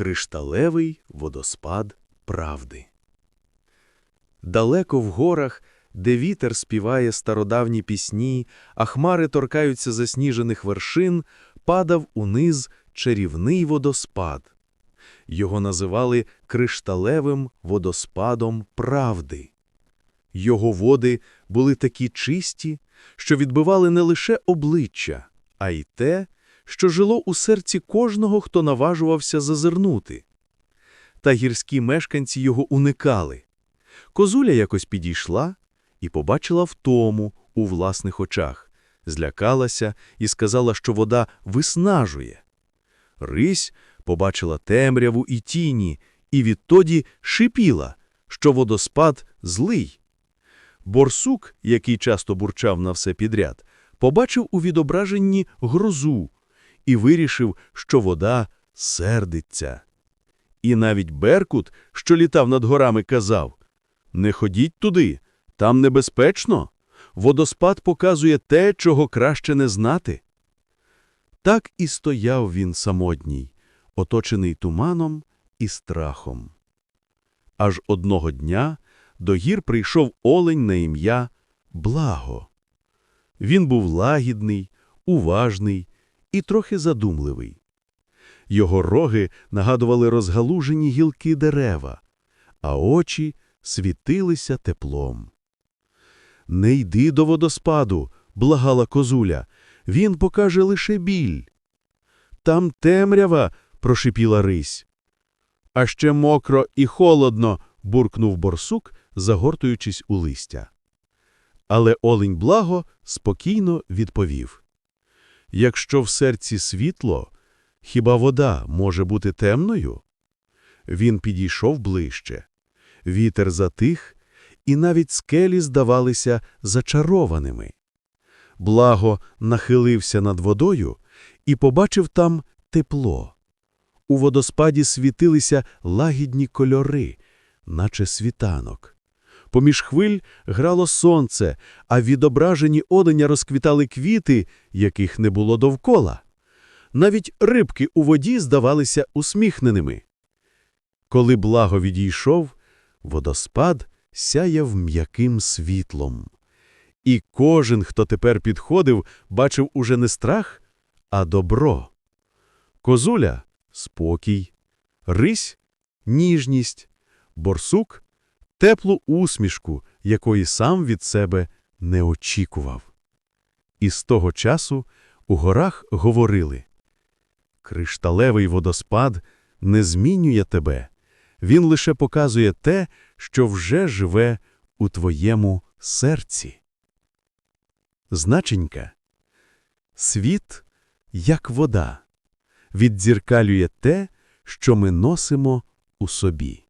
Кришталевий водоспад правди. Далеко в горах, де вітер співає стародавні пісні, а хмари торкаються засніжених вершин, падав униз чарівний водоспад. Його називали кришталевим водоспадом правди. Його води були такі чисті, що відбивали не лише обличчя, а й те, що жило у серці кожного, хто наважувався зазирнути. Та гірські мешканці його уникали. Козуля якось підійшла і побачила втому у власних очах, злякалася і сказала, що вода виснажує. Рись побачила темряву і тіні, і відтоді шипіла, що водоспад злий. Борсук, який часто бурчав на все підряд, побачив у відображенні грозу і вирішив, що вода сердиться. І навіть Беркут, що літав над горами, казав «Не ходіть туди, там небезпечно. Водоспад показує те, чого краще не знати». Так і стояв він самотній, оточений туманом і страхом. Аж одного дня до гір прийшов олень на ім'я Благо. Він був лагідний, уважний і трохи задумливий. Його роги нагадували розгалужені гілки дерева, а очі світилися теплом. «Не йди до водоспаду», – благала козуля, – «він покаже лише біль». «Там темрява», – прошипіла рись. «А ще мокро і холодно», – буркнув борсук, загортуючись у листя. Але олень благо спокійно відповів. Якщо в серці світло, хіба вода може бути темною? Він підійшов ближче. Вітер затих, і навіть скелі здавалися зачарованими. Благо нахилився над водою і побачив там тепло. У водоспаді світилися лагідні кольори, наче світанок. Поміж хвиль грало сонце, а відображені оленя розквітали квіти, яких не було довкола. Навіть рибки у воді здавалися усміхненими. Коли благо відійшов, водоспад сяяв м'яким світлом. І кожен, хто тепер підходив, бачив уже не страх, а добро. Козуля – спокій, рись – ніжність, борсук – теплу усмішку, якої сам від себе не очікував. І з того часу у горах говорили «Кришталевий водоспад не змінює тебе, він лише показує те, що вже живе у твоєму серці». Значенька Світ, як вода, віддзеркалює те, що ми носимо у собі.